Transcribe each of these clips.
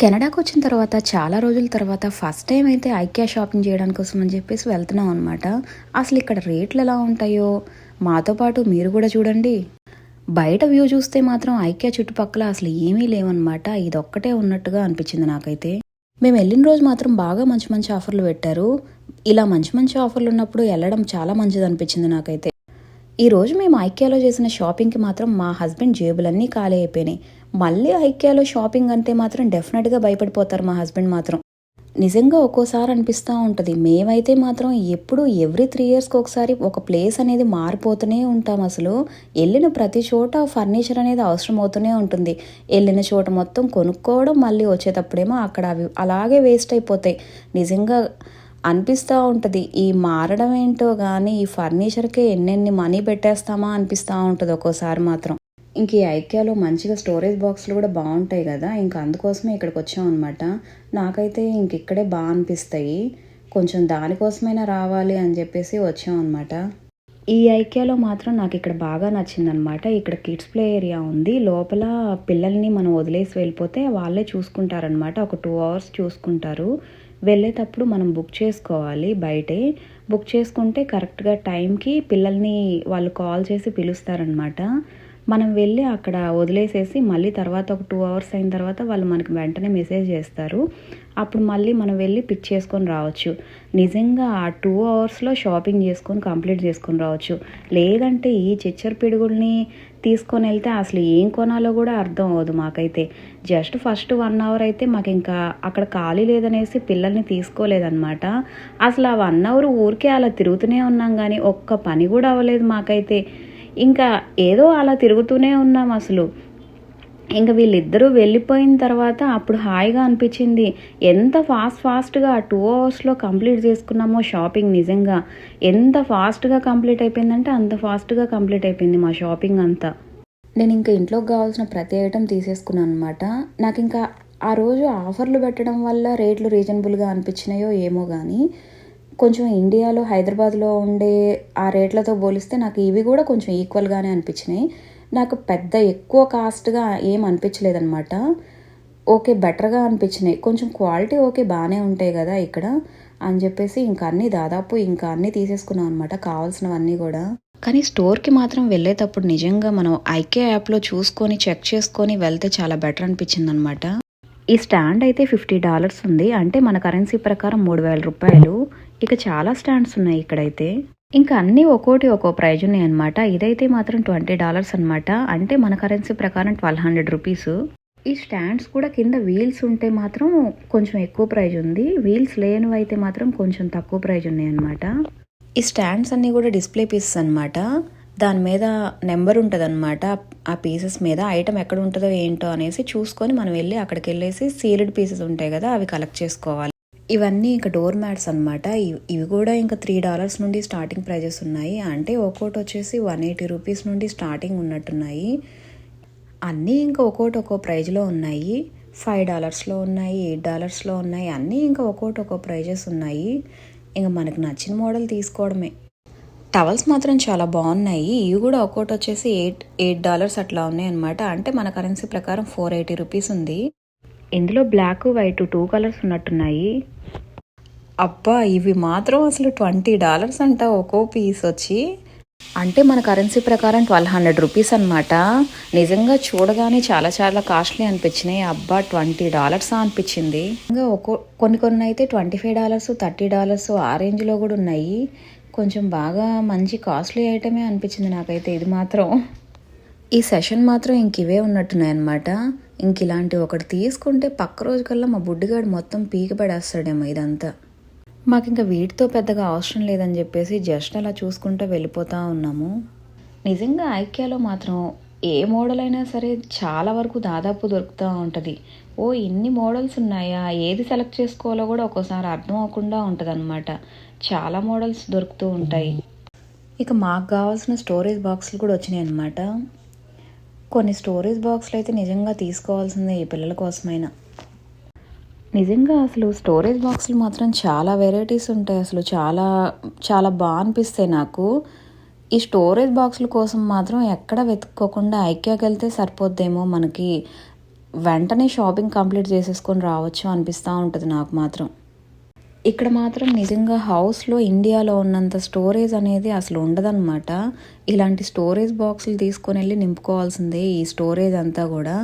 కెనడాకి వచ్చిన తర్వాత చాలా రోజుల తర్వాత ఫస్ట్ టైం అయితే ఐక్యా షాపింగ్ చేయడం కోసం అని చెప్పేసి వెళ్తున్నాం అనమాట అసలు ఇక్కడ రేట్లు ఎలా ఉంటాయో మాతో పాటు మీరు కూడా చూడండి. బయట వ్యూ చూస్తే మాత్రం ఐక్యా చుట్టుపక్కల అసలు ఏమీ లేవన్నమాట. ఇదొక్కటే ఉన్నట్టుగా అనిపించింది నాకైతే. మేము వెళ్ళిన రోజు మాత్రం బాగా మంచి మంచి ఆఫర్లు పెట్టారు. ఇలా మంచి మంచి ఆఫర్లు ఉన్నప్పుడు వెళ్ళడం చాలా మంచిది అనిపించింది నాకైతే. ఈరోజు మేము ఐక్యాలో చేసిన షాపింగ్కి మాత్రం మా హస్బెండ్ జేబులన్నీ ఖాళీ అయిపోయినాయి. మళ్ళీ ఐక్యాలో షాపింగ్ అంటే మాత్రం డెఫినెట్గా భయపడిపోతారు మా హస్బెండ్ మాత్రం. నిజంగా ఒక్కోసారి అనిపిస్తూ ఉంటుంది. మేమైతే మాత్రం ఎప్పుడు ఎవ్రీ త్రీ ఇయర్స్కి ఒకసారి ఒక ప్లేస్ అనేది మారిపోతూనే ఉంటాం అసలు. వెళ్ళిన ప్రతి చోట ఫర్నిచర్ అనేది అవసరం అవుతూనే ఉంటుంది. వెళ్ళిన చోట మొత్తం కొనుక్కోవడం మళ్ళీ వచ్చేటప్పుడేమో అక్కడ అవి అలాగే వేస్ట్ అయిపోతాయి. నిజంగా అనిపిస్తూ ఉంటుంది. ఈ మారడం ఏంటో కానీ ఈ ఫర్నిచర్కే ఎన్నెన్ని మనీ పెట్టేస్తామా అనిపిస్తూ ఉంటుంది ఒక్కోసారి మాత్రం. ఇంక ఈ ఐక్యాలో మంచిగా స్టోరేజ్ బాక్స్లు కూడా బాగుంటాయి కదా ఇంకా అందుకోసమే ఇక్కడికి వచ్చామన్నమాట అనమాట నాకైతే ఇంక ఇక్కడే బాగా అనిపిస్తాయి. కొంచెం దానికోసమైనా రావాలి అని చెప్పేసి వచ్చాం అనమాట ఈ ఐక్యాలో మాత్రం నాకు ఇక్కడ బాగా నచ్చిందనమాట ఇక్కడ కిడ్స్ ప్లే ఏరియా ఉంది. లోపల పిల్లల్ని మనం వదిలేసి వెళ్ళిపోతే వాళ్ళే చూసుకుంటారనమాట ఒక టూ అవర్స్ చూసుకుంటారు. వెళ్ళేటప్పుడు మనం బుక్ చేసుకోవాలి బయటే. బుక్ చేసుకుంటే కరెక్ట్గా టైంకి పిల్లల్ని వాళ్ళు కాల్ చేసి పిలుస్తారనమాట మనం వెళ్ళి అక్కడ వదిలేసేసి మళ్ళీ తర్వాత ఒక టూ అవర్స్ అయిన తర్వాత వాళ్ళు మనకి వెంటనే మెసేజ్ చేస్తారు. అప్పుడు మళ్ళీ మనం వెళ్ళి పిక్ చేసుకొని రావచ్చు. నిజంగా ఆ టూ అవర్స్లో షాపింగ్ చేసుకొని కంప్లీట్ చేసుకొని రావచ్చు. లేదంటే ఈ చిచ్చర పిడుగుల్ని తీసుకొని వెళ్తే అసలు ఏం కొనాలో కూడా అర్థం అవ్వదు మాకైతే. జస్ట్ ఫస్ట్ వన్ అవర్ అయితే మాకు ఇంకా అక్కడ ఖాళీ లేదనేసి పిల్లల్ని తీసుకోలేదన్నమాట. అసలు ఆ వన్ అవర్ ఊరికే అలా తిరుగుతూనే ఉన్నాం కానీ ఒక్క పని కూడా అవ్వలేదు మాకైతే. ఇంకా ఏదో అలా తిరుగుతూనే ఉన్నాం అసలు. ఇంకా వీళ్ళిద్దరూ వెళ్ళిపోయిన తర్వాత అప్పుడు హాయిగా అనిపించింది. ఎంత ఫాస్ట్ ఫాస్ట్గా టూ అవర్స్లో కంప్లీట్ చేసుకున్నామో షాపింగ్ నిజంగా. ఎంత ఫాస్ట్గా కంప్లీట్ అయిపోయిందంటే అంత ఫాస్ట్గా కంప్లీట్ అయిపోయింది మా షాపింగ్ అంతా. నేను ఇంకా ఇంట్లోకి కావాల్సిన ప్రతి ఐటెం తీసేసుకున్నాను అనమాట నాకు ఇంకా ఆ రోజు ఆఫర్లు పెట్టడం వల్ల రేట్లు రీజనబుల్గా అనిపించినాయో ఏమో కానీ కొంచెం ఇండియాలో హైదరాబాద్లో ఉండే ఆ రేట్లతో పోలిస్తే నాకు ఇవి కూడా కొంచెం ఈక్వల్గానే అనిపించినాయి. నాకు పెద్ద ఎక్కువ కాస్ట్గా ఏం అనిపించలేదన్నమాట. ఓకే బెటర్గా అనిపించినాయి. కొంచెం క్వాలిటీ ఓకే బాగానే ఉంటాయి కదా ఇక్కడ అని చెప్పేసి ఇంకా అన్నీ దాదాపు ఇంకా అన్నీ తీసేసుకున్నాం అనమాట కావాల్సినవన్నీ కూడా. కానీ స్టోర్కి మాత్రం వెళ్ళేటప్పుడు నిజంగా మనం ఐకే యాప్లో చూసుకొని చెక్ చేసుకొని వెళ్తే చాలా బెటర్ అనిపించింది అనమాట ఈ స్టాండ్ అయితే ఫిఫ్టీ డాలర్స్ ఉంది. అంటే మన కరెన్సీ ప్రకారం మూడు వేల రూపాయలు. ఇక చాలా స్టాండ్స్ ఉన్నాయి ఇక్కడైతే. ఇంకా అన్నీ ఒక్కోటి ఒక్కో ప్రైజ్ ఉన్నాయి అనమాట ఇదైతే మాత్రం ట్వంటీ డాలర్స్ అనమాట అంటే మన కరెన్సీ ప్రకారం ట్వెల్వ్ హండ్రెడ్ రూపీస్. ఈ స్టాండ్స్ కూడా కింద వీల్స్ ఉంటే మాత్రం కొంచెం ఎక్కువ ప్రైజ్ ఉంది. వీల్స్ లేనివి అయితే మాత్రం కొంచెం తక్కువ ప్రైజ్ ఉన్నాయి అనమాట ఈ స్టాండ్స్ అన్నీ కూడా డిస్ప్లే పీసెస్ అనమాట దాని మీద నెంబర్ ఉంటుంది అనమాట ఆ పీసెస్ మీద ఐటమ్ ఎక్కడ ఉంటుందో ఏంటో అనేసి చూసుకొని మనం వెళ్ళి అక్కడికి వెళ్ళేసి సీల్డ్ పీసెస్ ఉంటాయి కదా అవి కలెక్ట్ చేసుకోవాలి. ఇవన్నీ ఇంకా డోర్ మ్యాట్స్ అనమాట ఇవి కూడా ఇంకా త్రీ డాలర్స్ నుండి స్టార్టింగ్ ప్రైజెస్ ఉన్నాయి. అంటే ఒక్కోటి వచ్చేసి వన్ ఎయిటీ రూపీస్ నుండి స్టార్టింగ్ ఉన్నట్టున్నాయి. అన్నీ ఇంకా ఒక్కోటి ఒక్కో ప్రైజ్లో ఉన్నాయి. ఫైవ్ డాలర్స్లో ఉన్నాయి ఎయిట్ డాలర్స్లో ఉన్నాయి. అన్నీ ఇంకా ఒక్కోటి ఒక్కో ప్రైజెస్ ఉన్నాయి. ఇంకా మనకు నచ్చిన మోడల్ తీసుకోవడమే. టవల్స్ మాత్రం చాలా బాగున్నాయి. ఇవి కూడా ఒక్కోటి వచ్చేసి ఎయిట్ ఎయిట్ డాలర్స్ అట్లా ఉన్నాయి అనమాట అంటే మన కరెన్సీ ప్రకారం ఫోర్ ఎయిటీ రూపీస్ ఉంది. ఇందులో బ్లాక్ వైట్ టూ కలర్స్ ఉన్నట్టున్నాయి. అబ్బా ఇవి మాత్రం అసలు ట్వంటీ డాలర్స్ అంట ఒక్కో పీస్ వచ్చి. అంటే మన కరెన్సీ ప్రకారం ట్వెల్వ్ హండ్రెడ్ రూపీస్ అనమాట నిజంగా చూడగానే చాలా చాలా కాస్ట్లీ అనిపించినాయి. అబ్బా ట్వంటీ డాలర్స్ అనిపించింది. ఇంకా ఒక్కో కొన్ని కొన్ని అయితే twenty five dollars thirty dollars ఆ రేంజ్లో కూడా ఉన్నాయి. కొంచెం బాగా మంచి కాస్ట్లీ ఐటమే అనిపించింది నాకైతే ఇది మాత్రం. ఈ సెషన్ మాత్రం ఇంక ఇవే ఉన్నట్టున్నాయి అనమాట ఇంక ఇలాంటి ఒకటి తీసుకుంటే పక్క రోజుకల్లా మా బుడ్డిగాడు మొత్తం పీకపెడేస్తాడేమో ఇదంతా. మాకు ఇంకా వీటితో పెద్దగా అవసరం లేదని చెప్పేసి జస్ట్ అలా చూసుకుంటూ వెళ్ళిపోతూ ఉన్నాము. నిజంగా ఐక్యాలో మాత్రం ఏ మోడల్ అయినా సరే చాలా వరకు దాదాపు దొరుకుతూ ఉంటుంది. ఓ ఇన్ని మోడల్స్ ఉన్నాయా? ఏది సెలెక్ట్ చేసుకోవాలో కూడా ఒక్కోసారి అర్థం అవ్వకుండా ఉంటుంది చాలా మోడల్స్ దొరుకుతూ ఉంటాయి. ఇక మాకు కావాల్సిన స్టోరేజ్ బాక్సులు కూడా వచ్చినాయి అనమాట కొన్ని స్టోరేజ్ బాక్స్లు అయితే నిజంగా తీసుకోవాల్సిందే ఈ పిల్లల కోసమైనా. నిజంగా అసలు స్టోరేజ్ బాక్సులు మాత్రం చాలా వెరైటీస్ ఉంటాయి. అసలు చాలా చాలా బాగా అనిపిస్తాయి నాకు. ఈ స్టోరేజ్ బాక్సుల కోసం మాత్రం ఎక్కడ వెతుక్కోకుండా ఐక్యాకి వెళ్తే సరిపోద్దేమో మనకి. వెంటనే షాపింగ్ కంప్లీట్ చేసేసుకొని రావచ్చు అనిపిస్తూ ఉంటుంది నాకు మాత్రం. ఇక్కడ మాత్రం నిజంగా హౌస్లో ఇండియాలో ఉన్నంత స్టోరేజ్ అనేది అసలు ఉండదన్నమాట. ఇలాంటి స్టోరేజ్ బాక్సులు తీసుకొని వెళ్ళి నింపుకోవాల్సిందే ఈ స్టోరేజ్ అంతా కూడా.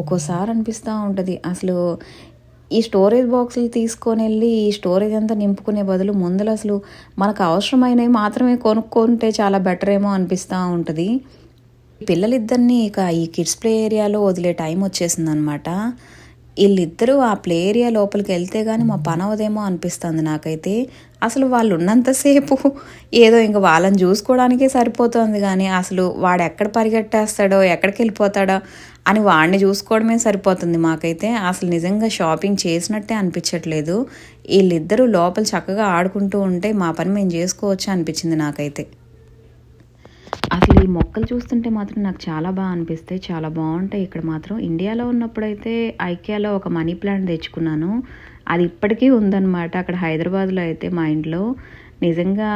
ఒక్కోసారి అనిపిస్తూ ఉంటుంది అసలు ఈ స్టోరేజ్ బాక్సులు తీసుకొని వెళ్ళి ఈ స్టోరేజ్ అంతా నింపుకునే బదులు ముందర అసలు మనకు అవసరమైనవి మాత్రమే కొనుక్కుంటే చాలా బెటర్ ఏమో అనిపిస్తూ ఉంటుంది. పిల్లలిద్దరినీ ఇక ఈ కిడ్స్ ప్లే ఏరియాలో వదిలే టైం వచ్చేసింది అనమాట వీళ్ళిద్దరూ ఆ ప్లే ఏరియా లోపలికి వెళ్తే కానీ మా పని అవదేమో అనిపిస్తుంది నాకైతే. అసలు వాళ్ళు ఉన్నంతసేపు ఏదో ఇంకా వాళ్ళని చూసుకోవడానికే సరిపోతుంది కానీ అసలు వాడు ఎక్కడ పరిగెట్టేస్తాడో ఎక్కడికి వెళ్ళిపోతాడో అని వాడిని చూసుకోవడమే సరిపోతుంది మాకైతే. అసలు నిజంగా షాపింగ్ చేసినట్టే అనిపించట్లేదు. వీళ్ళిద్దరూ లోపల చక్కగా ఆడుకుంటూ ఉంటే మా పని మేము చేసుకోవచ్చు అనిపించింది నాకైతే. అసలు ఈ మొక్కలు చూస్తుంటే మాత్రం నాకు చాలా బాగా అనిపిస్తాయి. చాలా బాగుంటాయి. ఇక్కడ మాత్రం ఇండియాలో ఉన్నప్పుడైతే ఐకియాలో ఒక మనీ ప్లాంట్ తెచ్చుకున్నాను. అది ఇప్పటికీ ఉందన్నమాట. అక్కడ హైదరాబాద్లో అయితే మా ఇంట్లో. నిజంగా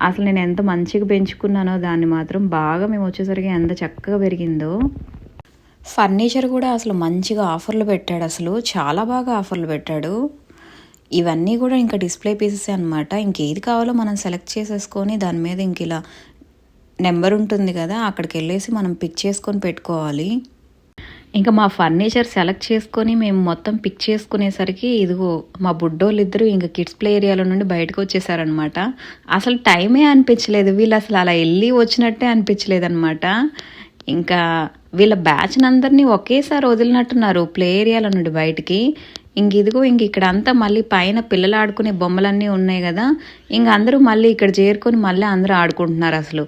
అసలు నేను ఎంత మంచిగా పెంచుకున్నానో దాన్ని మాత్రం బాగా మేము వచ్చేసరికి ఎంత చక్కగా పెరిగిందో. ఫర్నిచర్ కూడా అసలు మంచిగా ఆఫర్లు పెట్టాడు అసలు. చాలా బాగా ఆఫర్లు పెట్టాడు. ఇవన్నీ కూడా ఇంకా డిస్ప్లే పీసెస్ అనమాట ఇంకేది కావాలో మనం సెలెక్ట్ చేసేసుకొని దాని మీద ఇంక ఇలా నెంబర్ ఉంటుంది కదా అక్కడికి వెళ్ళేసి మనం పిక్ చేసుకొని పెట్టుకోవాలి. ఇంకా మా ఫర్నిచర్ సెలెక్ట్ చేసుకొని మేము మొత్తం పిక్ చేసుకునేసరికి ఇదిగో మా బుడ్డోళ్ళు ఇద్దరు ఇంకా కిడ్స్ ప్లే ఏరియాలో నుండి బయటకు వచ్చేసారనమాట అసలు టైమే అనిపించలేదు వీళ్ళు అసలు అలా వెళ్ళి వచ్చినట్టే అనిపించలేదన్నమాట. ఇంకా వీళ్ళ బ్యాచ్ని అందరినీ ఒకేసారి వదిలినట్టున్నారు ప్లే ఏరియాలో నుండి బయటికి. ఇంక ఇదిగో ఇంక ఇక్కడ అంతా మళ్ళీ పైన పిల్లలు ఆడుకునే బొమ్మలన్నీ ఉన్నాయి కదా ఇంక అందరూ మళ్ళీ ఇక్కడ చేరుకొని మళ్ళీ అందరూ ఆడుకుంటున్నారు అసలు.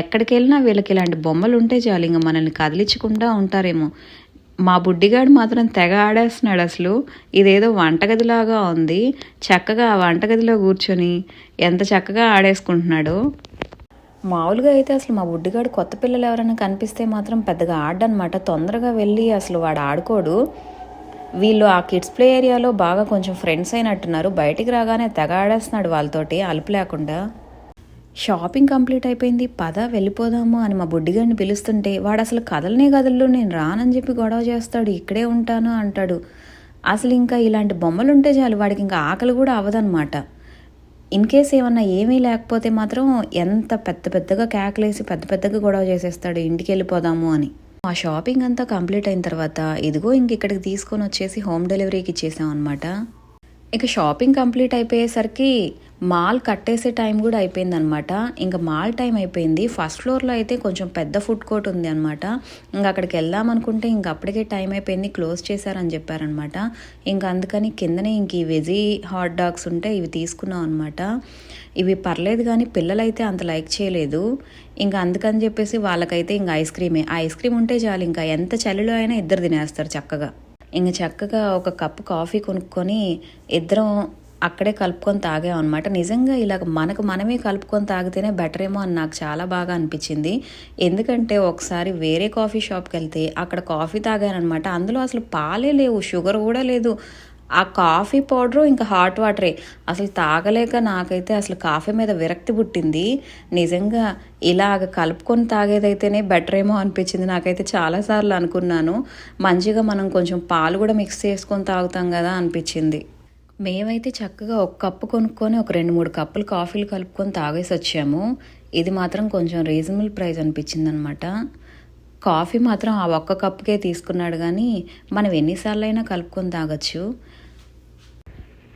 ఎక్కడికి వెళ్ళినా వీళ్ళకి ఇలాంటి బొమ్మలు ఉంటే చాలు ఇంక మనల్ని కదిలించకుండా ఉంటారేమో. మా బుడ్డిగాడు మాత్రం తెగ ఆడేస్తున్నాడు అసలు. ఇదేదో వంటగదిలాగా ఉంది. చక్కగా ఆ వంటగదిలో కూర్చొని ఎంత చక్కగా ఆడేసుకుంటున్నాడు. మామూలుగా అయితే అసలు మా బుడ్డిగాడు కొత్త పిల్లలు ఎవరైనా కనిపిస్తే మాత్రం పెద్దగా ఆడనమాట. తొందరగా వెళ్ళి అసలు వాడు ఆడుకోడు. వీళ్ళు ఆ కిడ్స్ ప్లే ఏరియాలో బాగా కొంచెం ఫ్రెండ్స్ అయినట్టున్నారు. బయటికి రాగానే తెగ ఆడేస్తున్నాడు వాళ్ళతోటి. అలుపు లేకుండా. షాపింగ్ కంప్లీట్ అయిపోయింది. పద వెళ్ళిపోదాము అని మా బుడ్డిగాడిని పిలుస్తుంటే వాడు అసలు కదలనే కదల్లో నేను రానని చెప్పి గొడవ చేస్తాడు. ఇక్కడే ఉంటాను అంటాడు. అసలు ఇంకా ఇలాంటి బొమ్మలు ఉంటే చాలు. వాడికి ఇంకా ఆకలి కూడా అవ్వదన్నమాట. ఇన్ కేస్ ఏమన్నా ఏమీ లేకపోతే మాత్రం ఎంత పెద్ద పెద్దగా కేకలేసి పెద్ద పెద్దగా గొడవ చేసేస్తాడు. ఇంటికి వెళ్ళిపోదాము అని. ఆ షాపింగ్ అంతా కంప్లీట్ అయిన తర్వాత ఇదిగో ఇంక ఇక్కడికి తీసుకొని వచ్చేసి హోమ్ డెలివరీకి ఇచ్చేసాం అనమాట ఇక షాపింగ్ కంప్లీట్ అయిపోయేసరికి మాల్ కట్టేసే టైం కూడా అయిపోయిందనమాట ఇంకా మాల్ టైం అయిపోయింది. ఫస్ట్ ఫ్లోర్లో అయితే కొంచెం పెద్ద ఫుడ్ కోర్ట్ ఉంది అనమాట ఇంకా అక్కడికి వెళ్దాం అనుకుంటే ఇంక అప్పటికే టైం అయిపోయింది. క్లోజ్ చేశారని చెప్పారనమాట ఇంకా అందుకని కిందనే ఇంక ఈ వెజీ హాట్ డాగ్స్ ఉంటే ఇవి తీసుకున్నాం అనమాట ఇవి పర్లేదు కానీ పిల్లలైతే అంత లైక్ చేయలేదు. ఇంకా అందుకని చెప్పేసి వాళ్ళకైతే ఇంకా ఐస్ క్రీమే. ఐస్ క్రీమ్ ఉంటే చాలు ఇంకా ఎంత చలిలో అయినా ఇద్దరు తినేస్తారు చక్కగా. ఇంక చక్కగా ఒక కప్పు కాఫీ కొనుక్కొని ఇద్దరం అక్కడే కలుపుకొని తాగాం అనమాట నిజంగా ఇలాగ మనకు మనమే కలుపుకొని తాగితేనే బెటర్ ఏమో అని నాకు చాలా బాగా అనిపించింది. ఎందుకంటే ఒకసారి వేరే కాఫీ షాప్కి వెళ్తే అక్కడ కాఫీ తాగానమాట అందులో అసలు పాలే లేవు షుగర్ కూడా లేదు. ఆ కాఫీ పౌడరు ఇంకా హాట్ వాటరే. అసలు తాగలేక నాకైతే అసలు కాఫీ మీద విరక్తి పుట్టింది. నిజంగా ఇలాగ కలుపుకొని తాగేదైతేనే బెటర్ ఏమో అనిపించింది. నాకైతే చాలాసార్లు అనుకున్నాను. మంచిగా మనం కొంచెం పాలు కూడా మిక్స్ చేసుకొని తాగుతాం కదా అనిపించింది. మేమైతే చక్కగా ఒక కప్పు కొనుక్కొని ఒక రెండు మూడు కప్పులు కాఫీలు కలుపుకొని తాగేసి వచ్చాము ఇది మాత్రం కొంచెం రీజనబుల్ ప్రైస్ అనిపించింది అనమాట కాఫీ మాత్రం ఆ ఒక్క కప్పుకే తీసుకున్నాడు కానీ మనం ఎన్నిసార్లు అయినా కలుపుకొని తాగొచ్చు.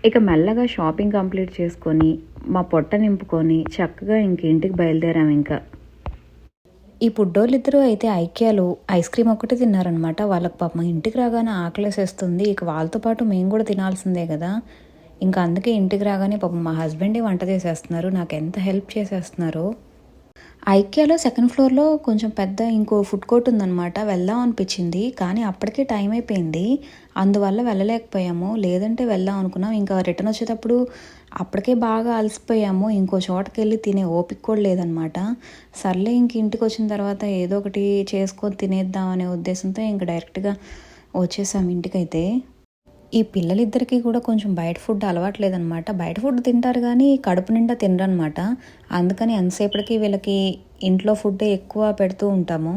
ఇక మెల్లగా షాపింగ్ కంప్లీట్ చేసుకొని మా పొట్ట నింపుకొని చక్కగా ఇంక ఇంటికి బయలుదేరాం ఇంకా. ఈ పుడ్డోళ్ళిద్దరూ అయితే ఐక్యాలు ఐస్ క్రీమ్ ఒకటి తిన్నారనమాట. వాళ్ళకి పాపం ఇంటికి రాగానే ఆకలేసేస్తుంది. ఇక వాళ్ళతో పాటు మేము కూడా తినాల్సిందే కదా. ఇంకా అందుకే ఇంటికి రాగానే పాపం మా హస్బెండే వంట చేసేస్తున్నారు. నాకు ఎంత హెల్ప్ చేసేస్తున్నారో. ఐక్యాలో సెకండ్ ఫ్లోర్లో కొంచెం పెద్ద ఇంకో ఫుడ్ కోర్ట్ ఉందన్నమాట. వెళ్దాం అనిపించింది. కానీ అప్పటికే టైం అయిపోయింది. అందువల్ల వెళ్ళలేకపోయాము. లేదంటే వెళ్దాం అనుకున్నాం. ఇంకా రిటర్న్ వచ్చేటప్పుడు అప్పటికే బాగా అలసిపోయాము. ఇంకో చోటకి వెళ్ళి తినే ఓపిక కూడా లేదనమాట సర్లే ఇంక ఇంటికి వచ్చిన తర్వాత ఏదో ఒకటి చేసుకొని తినేద్దాం అనే ఉద్దేశంతో ఇంక డైరెక్ట్గా వచ్చేసాం ఇంటికైతే. ఈ పిల్లలిద్దరికీ కూడా కొంచెం బయట ఫుడ్ అలవాట్లేదనమాట బయట ఫుడ్ తింటారు కానీ కడుపు నిండా తినరనమాట అందుకని ఎంతసేపటికి వీళ్ళకి ఇంట్లో ఫుడ్ ఎక్కువ పెడుతూ ఉంటాము.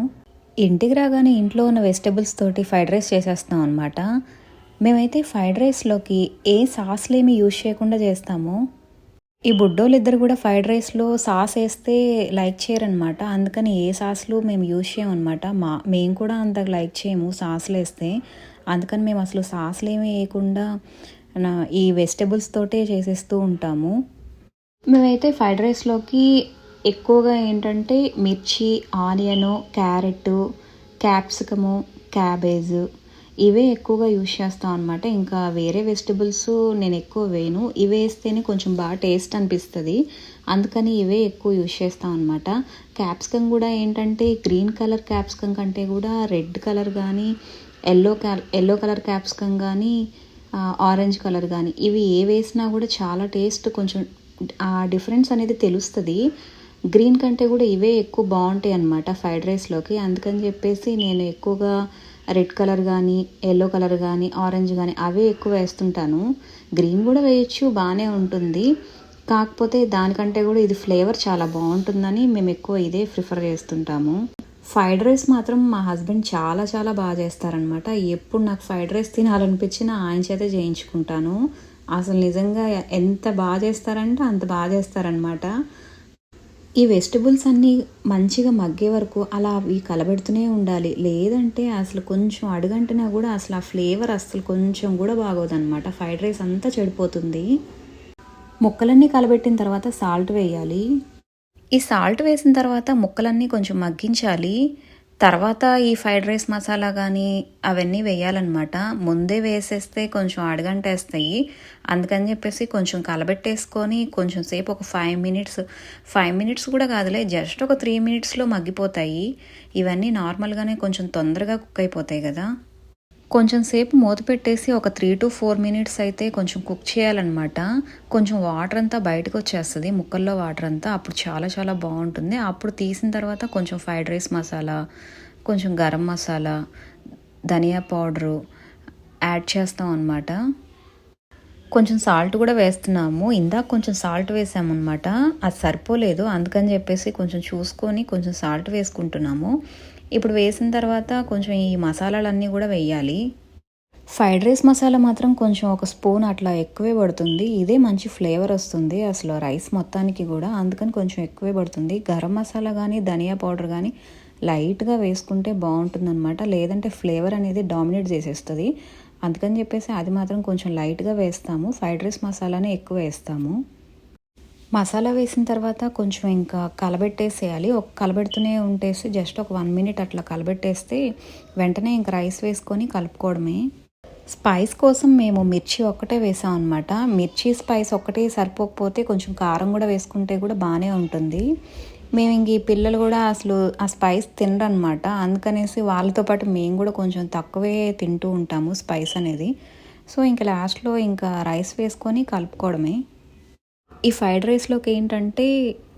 ఇంటికి రాగానే ఇంట్లో ఉన్న వెజిటబుల్స్ తోటి ఫ్రైడ్ రైస్ చేసేస్తాం అనమాట మేమైతే ఫ్రైడ్ రైస్లోకి ఏ సాస్లేమి యూజ్ చేయకుండా చేస్తాము. ఈ బుడ్డోళ్ళు ఇద్దరు కూడా ఫ్రైడ్ రైస్లో సాస్ వేస్తే లైక్ చేయరనమాట అందుకని ఏ సాస్లు మేము యూజ్ చేయమన్నమాట. మా మేము కూడా అంత లైక్ చేయము సాస్లు వేస్తే. అందుకని మేము అసలు సాస్లు ఏమి వేయకుండా నా ఈ వెజిటబుల్స్ తోటే చేసేస్తూ ఉంటాము. మేమైతే ఫ్రైడ్ రైస్లోకి ఎక్కువగా ఏంటంటే మిర్చి ఆనియను క్యారెట్ క్యాప్సికము క్యాబేజ్ ఇవే ఎక్కువగా యూజ్ చేస్తాం అనమాట ఇంకా వేరే వెజిటబుల్స్ నేను ఎక్కువ వేయను. ఇవే వేస్తేనే కొంచెం బాగా టేస్ట్ అనిపిస్తుంది. అందుకని ఇవే ఎక్కువ యూజ్ చేస్తాం అనమాట క్యాప్సికమ్ కూడా ఏంటంటే గ్రీన్ కలర్ క్యాప్సికమ్ కంటే కూడా రెడ్ కలర్ కానీ yellow colour yellow colour capsicum కానీ ఆరెంజ్ కలర్ కానీ ఇవి ఏ వేసినా కూడా చాలా టేస్ట్ కొంచెం ఆ డిఫరెన్స్ అనేది తెలుస్తుంది. గ్రీన్ కంటే కూడా ఇవే ఎక్కువ బాగుంటాయి అన్నమాట ఫ్రైడ్ రైస్లోకి అందుకని చెప్పేసి నేను ఎక్కువగా రెడ్ కలర్ కానీ ఎల్లో కలర్ కానీ ఆరెంజ్ కానీ అవే ఎక్కువ వేస్తుంటాను. గ్రీన్ కూడా వేయచ్చు బాగానే ఉంటుంది. కాకపోతే దానికంటే కూడా ఇది ఫ్లేవర్ చాలా బాగుంటుందని మేము ఎక్కువ ఇదే ప్రిఫర్ చేస్తుంటాము. ఫ్రైడ్ రైస్ మాత్రం మా హస్బెండ్ చాలా చాలా బాగా చేస్తారనమాట ఎప్పుడు నాకు ఫ్రైడ్ రైస్ తినాలనిపించినా ఆయన చేతే చేయించుకుంటాను. అసలు నిజంగా ఎంత బాగా చేస్తారంటే అంత బాగా చేస్తారనమాట ఈ వెజిటబుల్స్ అన్నీ మంచిగా మగ్గే వరకు అలా అవి కలబెడుతూనే ఉండాలి. లేదంటే అసలు కొంచెం అడుగంటినా కూడా అసలు ఆ ఫ్లేవర్ అసలు కొంచెం కూడా బాగోదన్నమాట. ఫ్రైడ్ రైస్ అంతా చెడిపోతుంది. ముక్కలన్నీ కలబెట్టిన తర్వాత సాల్ట్ వేయాలి. ఈ సాల్ట్ వేసిన తర్వాత ముక్కలన్నీ కొంచెం మగ్గించాలి. తర్వాత ఈ ఫ్రైడ్ రైస్ మసాలా కానీ అవన్నీ వేయాలన్నమాట. ముందే వేసేస్తే కొంచెం అడగంటేస్తాయి. అందుకని చెప్పేసి కొంచెం కలబెట్టేసుకొని కొంచెం సేపు ఒక ఫైవ్ మినిట్స్ ఫైవ్ మినిట్స్ కూడా కాదులే జస్ట్ ఒక త్రీ మినిట్స్లో మగ్గిపోతాయి. ఇవన్నీ నార్మల్గానే కొంచెం తొందరగా కుక్ అయిపోతాయి కదా. కొంచెం సేపు మూత పెట్టేసి ఒక త్రీ టు ఫోర్ మినిట్స్ అయితే కొంచెం కుక్ చేయాలన్నమాట. కొంచెం వాటర్ అంతా బయటకు వచ్చేస్తుంది ముక్కల్లో వాటర్ అంతా. అప్పుడు చాలా చాలా బాగుంటుంది. అప్పుడు తీసిన తర్వాత కొంచెం ఫ్రైడ్ రైస్ మసాలా కొంచెం గరం మసాలా ధనియా పౌడరు యాడ్ చేస్తాం అనమాట కొంచెం సాల్ట్ కూడా వేస్తున్నాము. ఇందాక కొంచెం సాల్ట్ వేసామన్నమాట. అది సరిపోలేదు. అందుకని చెప్పేసి కొంచెం చూసుకొని కొంచెం సాల్ట్ వేసుకుంటున్నాము. ఇప్పుడు వేసిన తర్వాత కొంచెం ఈ మసాలాలన్నీ కూడా వేయాలి. ఫ్రైడ్ రైస్ మసాలా మాత్రం కొంచెం ఒక స్పూన్ అట్లా ఎక్కువే పడుతుంది. ఇదే మంచి ఫ్లేవర్ వస్తుంది అసలు రైస్ మొత్తానికి కూడా. అందుకని కొంచెం ఎక్కువే పడుతుంది. గరం మసాలా కానీ ధనియా పౌడర్ కానీ లైట్గా వేసుకుంటే బాగుంటుందన్నమాట. లేదంటే ఫ్లేవర్ అనేది డామినేట్ చేసేస్తుంది. అందుకని చెప్పేసి అది మాత్రం కొంచెం లైట్గా వేస్తాము. ఫ్రైడ్ రైస్ మసాలానే ఎక్కువ వేస్తాము. మసాలా వేసిన తర్వాత కొంచెం ఇంకా కలబెట్టేసేయాలి. ఒక కలబెడుతూనే ఉంటేసి జస్ట్ ఒక వన్ మినిట్ అట్లా కలబెట్టేస్తే వెంటనే ఇంకా రైస్ వేసుకొని కలుపుకోవడమే. స్పైస్ కోసం మేము మిర్చి ఒక్కటే వేసాం అనమాట మిర్చి స్పైస్ ఒక్కటే సరిపోకపోతే కొంచెం కారం కూడా వేసుకుంటే కూడా బాగానే ఉంటుంది. మేము ఇంక ఈ పిల్లలు కూడా అసలు ఆ స్పైస్ తినరనమాట అందుకనేసి వాళ్ళతో పాటు మేము కూడా కొంచెం తక్కువే తింటూ ఉంటాము స్పైస్ అనేది. సో ఇంకా లాస్ట్లో ఇంకా రైస్ వేసుకొని కలుపుకోవడమే. ఈ ఫ్రైడ్ రైస్లోకి ఏంటంటే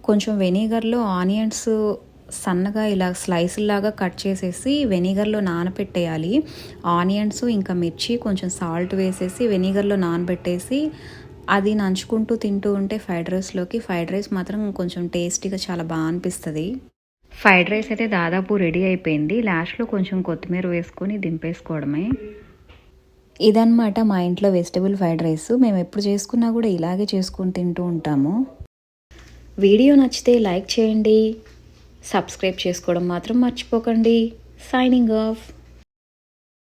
కొంచెం వెనిగర్లో ఆనియన్స్ సన్నగా ఇలా స్లైస్ లాగా కట్ చేసేసి వెనిగర్లో నానబెట్టేయాలి ఆనియన్స్ ఇంకా మిర్చి కొంచెం సాల్ట్ వేసేసి వెనిగర్లో నానబెట్టేసి అది నంచుకుంటూ తింటూ ఉంటే ఫ్రైడ్ రైస్లోకి ఫ్రైడ్ రైస్ మాత్రం కొంచెం టేస్టీగా చాలా బాగా అనిపిస్తుంది. ఫ్రైడ్ రైస్ అయితే దాదాపు రెడీ అయిపోయింది. లాస్ట్లో కొంచెం కొత్తిమీర వేసుకొని దింపేసుకోవడమే. ఇదన్నమాట మా ఇంట్లో వెజిటబుల్ ఫ్రైడ్ రైస్ మేము ఎప్పుడు చేసుకున్నా కూడా ఇలాగే చేసుకొని తింటూ ఉంటాము. వీడియో నచ్చితే లైక్ చేయండి. సబ్స్క్రైబ్ చేసుకోవడం మాత్రం మర్చిపోకండి. Signing off